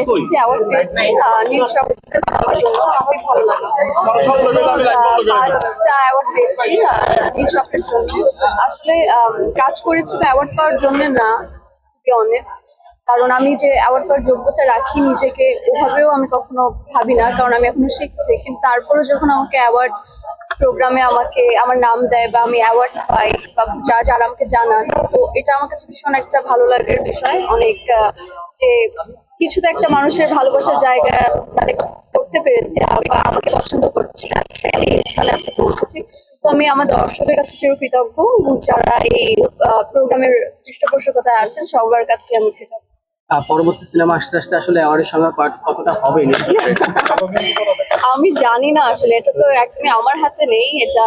এসেছি অ্যাওয়ার্ড পেয়েছি আহ, নীল আমার জন্য খুবই ভালো লাগছে। পাঁচটা অ্যাওয়ার্ড পেয়েছি নীল জন্য। আসলে কাজ করেছি তো অ্যাওয়ার্ড পাওয়ার জন্য না অনেস্ট কারণ আমি যে অ্যাওয়ার্ড পাওয়ার যোগ্যতা রাখি নিজেকে ওভাবেও আমি কখনো ভাবি না কারণ আমি এখনও শিখছি। কিন্তু তারপরে যখন আমাকে অ্যাওয়ার্ড প্রোগ্রামে আমাকে আমার নাম দেয় বা আমি অ্যাওয়ার্ড পাই বা যা যারা আমাকে জানান তো এটা আমার কাছে ভীষণ একটা ভালো লাগার বিষয়। অনেক যে কিছু তো একটা মানুষের ভালোবাসার জায়গা মানে করতে পেরেছি বা আমাকে পছন্দ করছি আমি এই স্থানে আজকে পৌঁছেছি। তো আমি আমার দর্শকের কাছে চিরকৃতজ্ঞ এবং যারা এই প্রোগ্রামের পৃষ্ঠপোষকতায় আছেন সবার কাছে আমি কৃতজ্ঞ। পরবর্তী সিনেমা আসতে আসতে আসলে অ্যাওয়ার্ডের কত- কতটা হবে আমি জানি না আসলে এটা তো একদমই আমার হাতে নেই এটা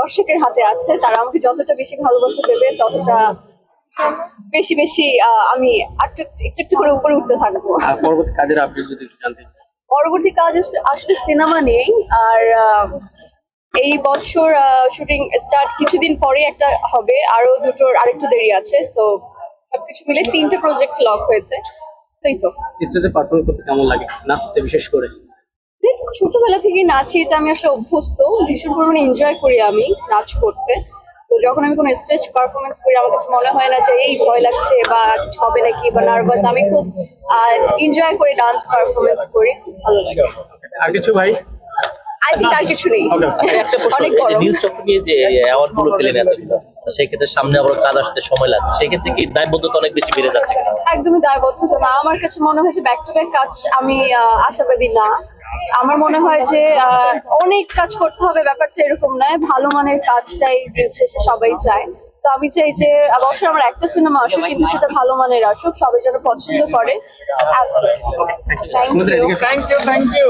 দর্শকের হাতে আছে তারা আমাকে যতটা বেশি ভালোবাসা দেবে ততটা বেশি বেশি আমি একটু একটু একটু করে উপরে উঠতে থাকব। আর পরবর্তী কাজের আপডেট যদি একটু জানতে চাই। পরবর্তী কাজ আসলে সিনেমা নেই আর এই বছর শুটিং স্টার্ট কিছুদিন পরে একটা হবে আরও দুটোর আরেকটু দেরি আছে তো সবকিছু মিলে তিনটে প্রজেক্ট লক হয়েছে এই তো। স্টেজে পারফর্ম করতে কেমন লাগে? নাচতে বিশেষ করে? ছোটবেলা থেকে নাচি এটা আমি আসলে অভ্যস্ত ভীষণ পরিমাণে এনজয় করি আমি নাচ করতে। তো যখন আমি কোনো স্টেজ পারফরমেন্স করি আমার কাছে মনে হয় না যে এই ভয় লাগছে বা কিছু হবে নাকি বা নার্ভাস আমি খুব এনজয় করি ডান্স পারফরমেন্স করি। ভালো লাগে। আর কিছু ভাই? আজকে আর কিছু নেই। একটা প্রশ্ন অনেক এই যে গরম। নিউজ চক্র নিয়ে যে অ্যাওয়ার্ডগুলো পেলেন এতগুলো সেক্ষেত্রে সামনে আবার কাজ আসতে সময় লাগছে। কি দায়বদ্ধতা অনেক বেশি বেড়ে যাচ্ছে একদমই দায়বদ্ধতা না। আমার কাছে মনে হয়েছে ব্যাক টু ব্যাক কাজ আমি আহ, আশাবাদী না। আমার মনে হয় যে আহ, অনেক কাজ করতে হবে ব্যাপারটা এরকম নয়। ভালো মানের কাজটাই শেষে সবাই চায়। তো আমি চাই যে অবশ্যই আমার একটা সিনেমা আসুক কিন্তু সেটা ভালো মানের আসুক সবাই যেন পছন্দ করে। Thank you thank you thank you